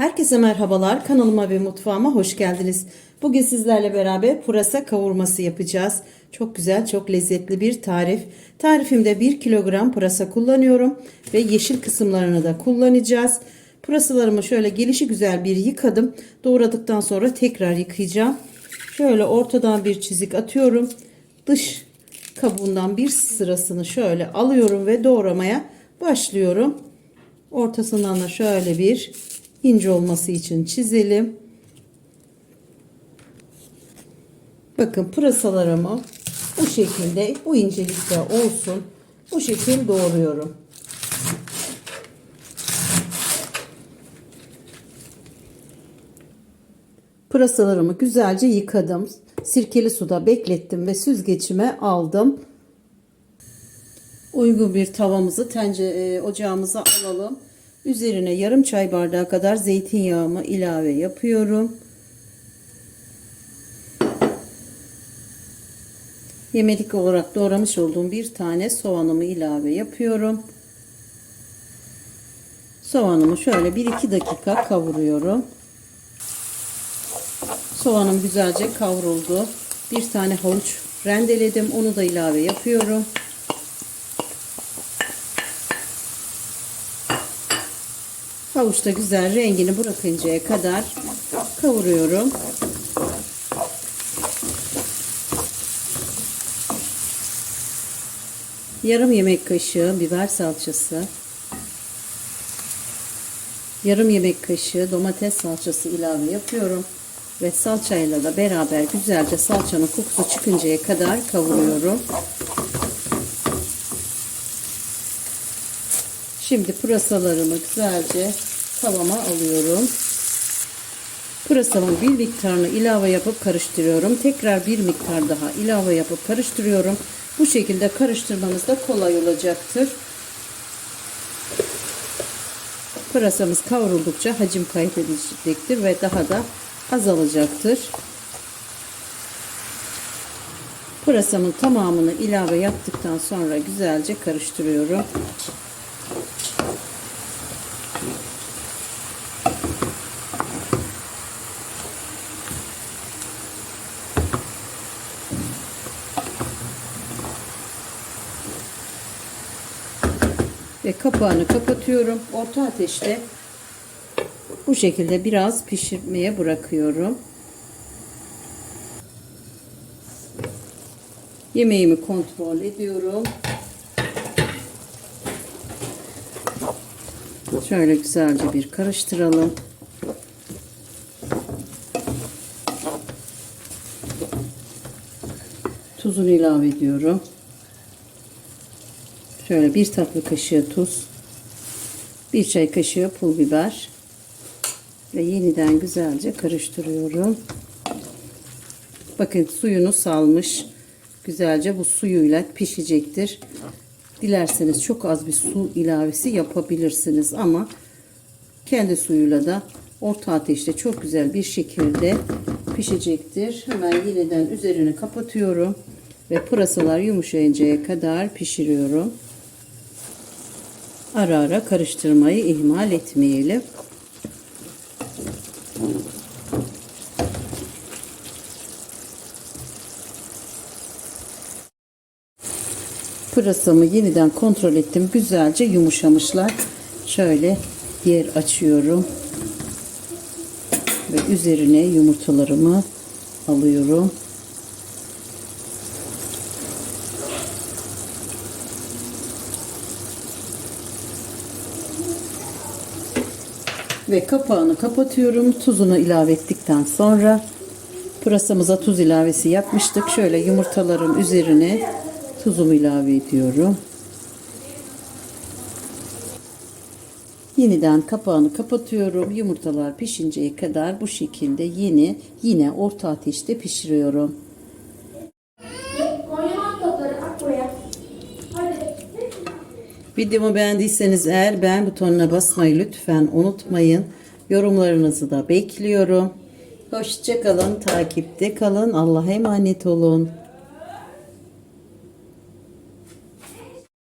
Herkese merhabalar. Kanalıma ve mutfağıma hoş geldiniz. Bugün sizlerle beraber pırasa kavurması yapacağız. Çok güzel, çok lezzetli bir tarif. Tarifimde 1 kilogram pırasa kullanıyorum ve yeşil kısımlarını da kullanacağız. Pırasalarımı şöyle gelişi güzel bir yıkadım. Doğradıktan sonra tekrar yıkayacağım. Şöyle ortadan bir çizik atıyorum. Dış kabuğundan bir sırasını şöyle alıyorum ve doğramaya başlıyorum. Ortasından da şöyle bir ince olması için çizelim. Bakın pırasalarımı bu şekilde bu incelikte olsun. Bu şekilde doğruyorum. Pırasalarımı güzelce yıkadım. Sirkeli suda beklettim ve süzgeçime aldım. Uygun bir tavamızı tencere ocağımıza alalım. Üzerine yarım çay bardağı kadar zeytinyağımı ilave yapıyorum. Yemelik olarak doğramış olduğum bir tane soğanımı ilave yapıyorum. Soğanımı şöyle 1-2 dakika kavuruyorum. Soğanım güzelce kavruldu. Bir tane havuç rendeledim. Onu da ilave yapıyorum. Havuçta güzel rengini bırakıncaya kadar kavuruyorum. Yarım yemek kaşığı biber salçası. Yarım yemek kaşığı domates salçası ilave yapıyorum. Ve salçayla da beraber güzelce salçanın kokusu çıkıncaya kadar kavuruyorum. Şimdi pırasalarımı güzelce tavama alıyorum. Pırasamın bir miktarını ilave yapıp karıştırıyorum. Tekrar bir miktar daha ilave yapıp karıştırıyorum. Bu şekilde karıştırmanız da kolay olacaktır. Pırasamız kavruldukça hacim kaybedecektir ve daha da azalacaktır. Pırasamın tamamını ilave yaptıktan sonra güzelce karıştırıyorum. Ve kapağını kapatıyorum. Orta ateşte bu şekilde biraz pişirmeye bırakıyorum. Yemeğimi kontrol ediyorum. Şöyle güzelce bir karıştıralım. Tuzunu ilave ediyorum. Şöyle bir tatlı kaşığı tuz. Bir çay kaşığı pul biber. Ve yeniden güzelce karıştırıyorum. Bakın suyunu salmış. Güzelce bu suyuyla pişecektir. Dilerseniz çok az bir su ilavesi yapabilirsiniz ama kendi suyuyla da orta ateşte çok güzel bir şekilde pişecektir. Hemen yeniden üzerini kapatıyorum ve pırasalar yumuşayıncaya kadar pişiriyorum. Ara ara karıştırmayı ihmal etmeyelim. Pırasamı yeniden kontrol ettim. Güzelce yumuşamışlar. Şöyle yer açıyorum. Ve üzerine yumurtalarımı alıyorum. Ve kapağını kapatıyorum. Tuzunu ilave ettikten sonra pırasamıza tuz ilavesi yapmıştık. Şöyle yumurtaların üzerine tuzumu ilave ediyorum. Yeniden kapağını kapatıyorum. Yumurtalar pişinceye kadar bu şekilde yine yine orta ateşte pişiriyorum. Videomu beğendiyseniz eğer beğen butonuna basmayı lütfen unutmayın. Yorumlarınızı da bekliyorum. Hoşçakalın, takipte kalın. Allah'a emanet olun.